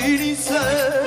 bilsen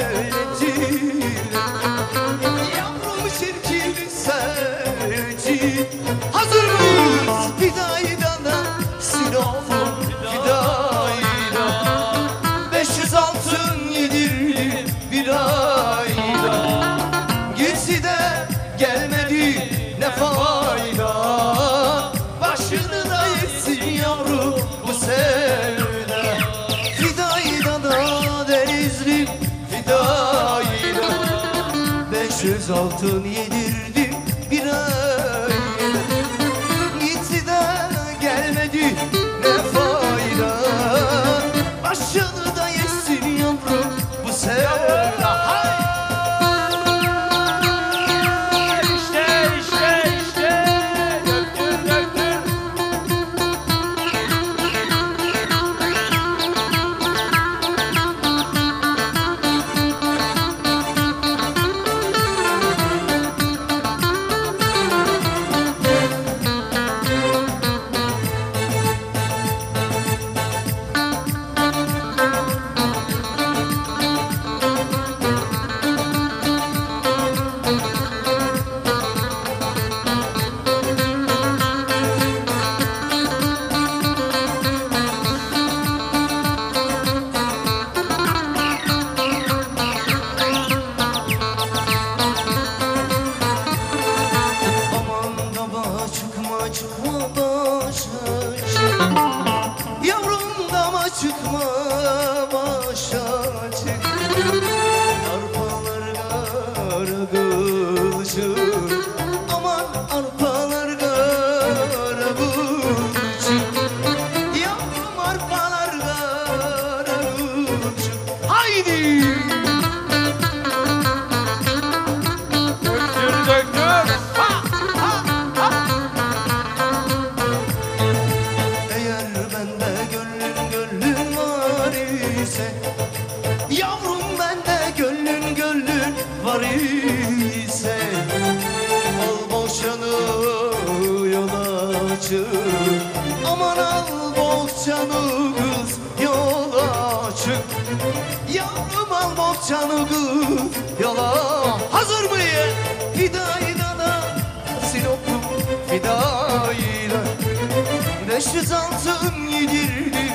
altın yedi başı Aman al bohçanı kız yola çık. Yavrum al bohçanı kız yola. Hazır mıyız? Fidayla da Sinop'um fidayla. Beş yüz altın yedirdim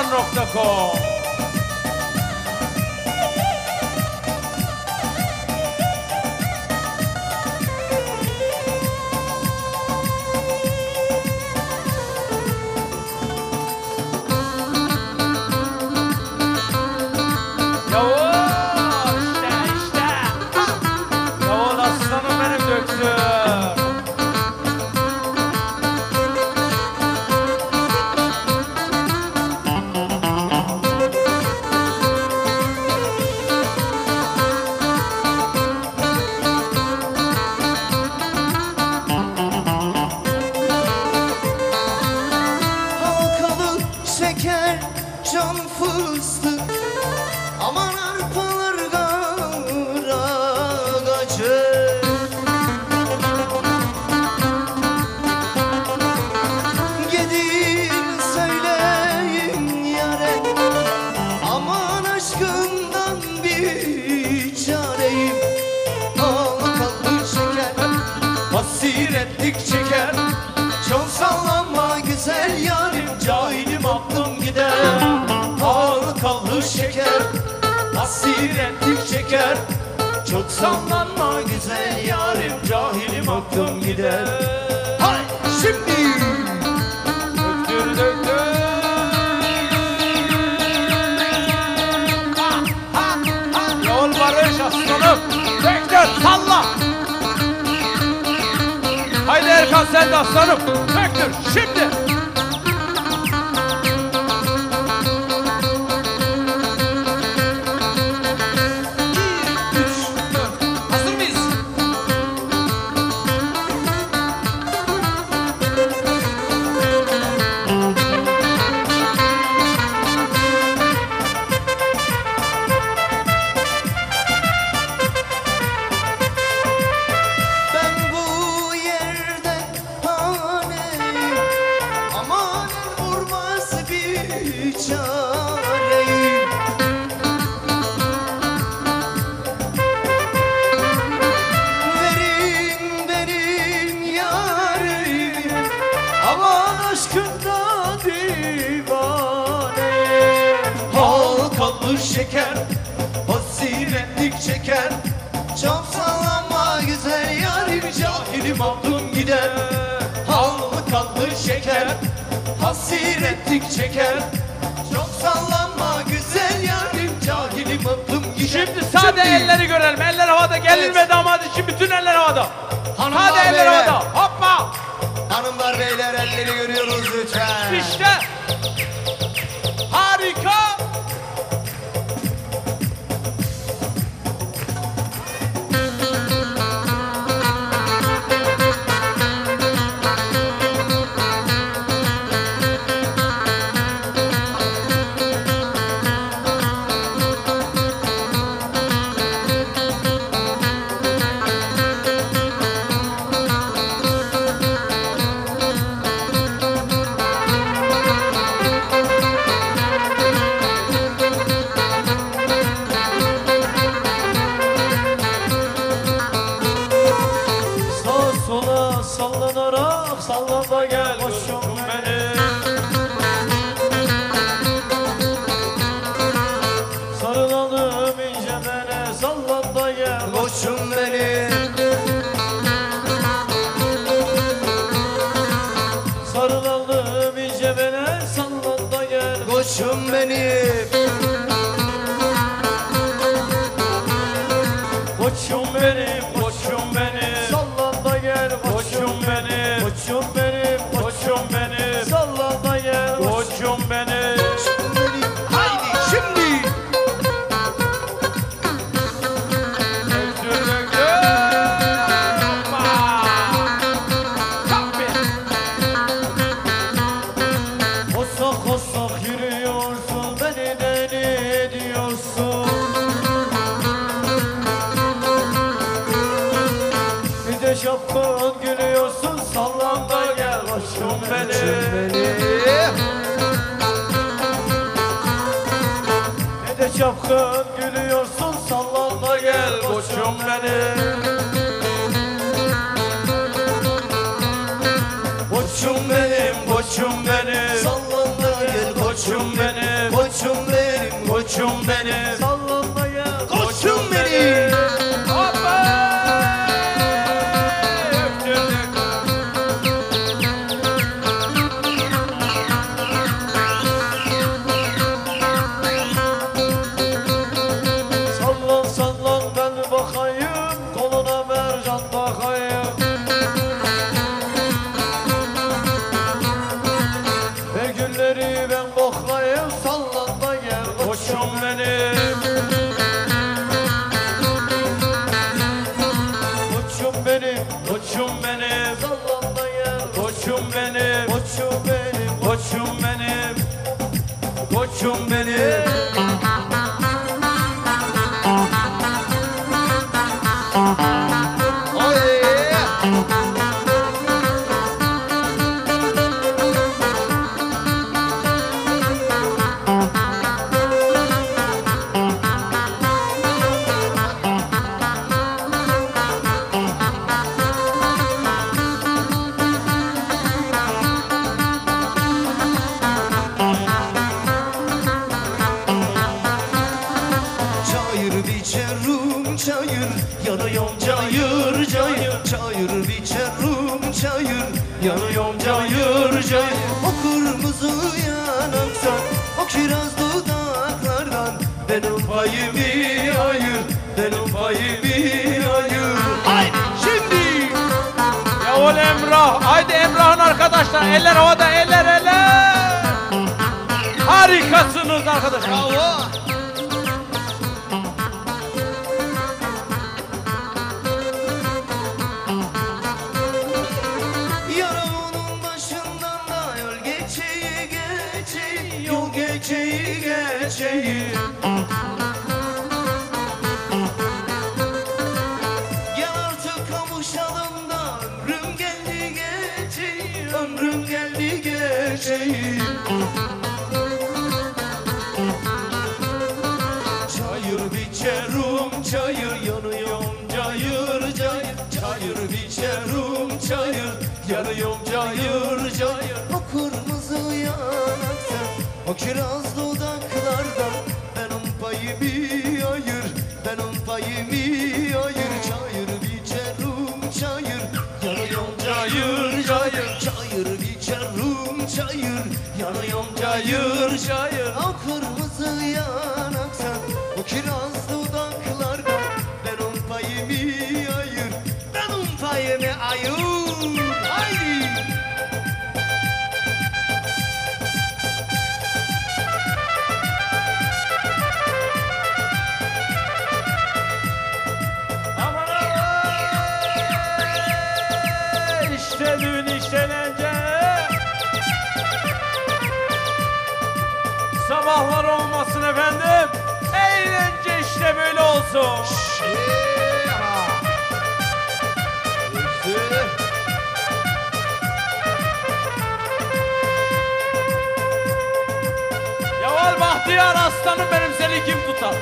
ایران نقطه کن çeker can fıstık. Aman Çok sallanma güzel yarim Cahilim aklım gider. Hay şimdi! Döktür döktür ha. Yol barış aslanım. Döktür salla. Haydi Erkan sen de aslanım. Döktür şimdi. Çeker Çok sallanma güzel yarim Cahilim oldum gider Hallı kaldı şeker Hasretlik çeker Çok sallanma güzel yarim Cahilim oldum gider Şimdi sade elleri görelim. Eller havada. Gelin Evet. ve damat için bütün eller havada. Hanımlar, Sade eller beyler. havada. Hoppa. Hanımlar beyler elleri görüyoruz lütfen İşte. Koçum benim Koçum oh, benim, koçum benim Koçum benim, koçum benim. Sallan da gel Koçum benim, Koçum benim koçum benim biçerim çayır Yanıyorum cayır cayır Çayır biçerim çayır Yanıyorum cayır cayır O kırmızı yanaktan O kiraz dudaklardan Benim payımı ayır Benim payımı ayır Haydi şimdi Ya ol Emrah. Haydi Emrah'ın arkadaşlar. Eller havada. Eller eller. Harikasınız arkadaşlar. Bravo çayır Yanıyorum cayır cayır. Çayır biçerim çayır Yanıyorum cayır cayır. O kırmızı yanakta O kiraz dudaklardan Benim payımı ayır Benim payımı ayır. Çayır biçerim çayır Yanıyorum cayır cayır. Çayır biçerim çayır Yanıyorum cayır cayır. O kırmızı yanakta O kiraz efendim. Eğlence işte böyle olsun. Yaval Bahtiyar aslanım benim seni kim tutar?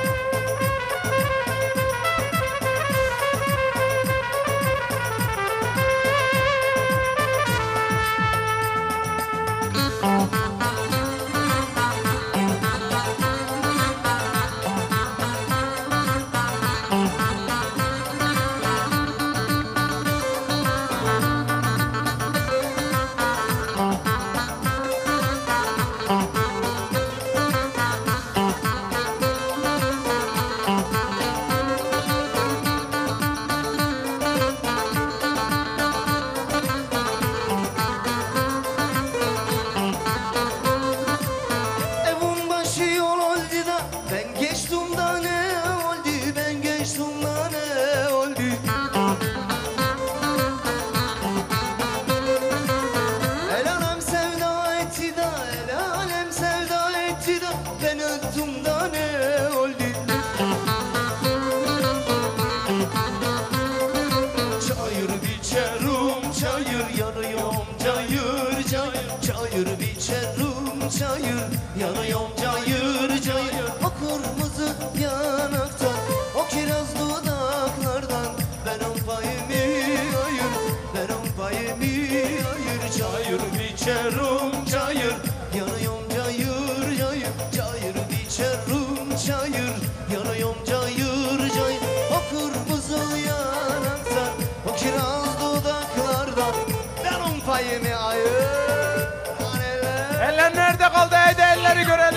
cayır, yanıyorum cayır. very good.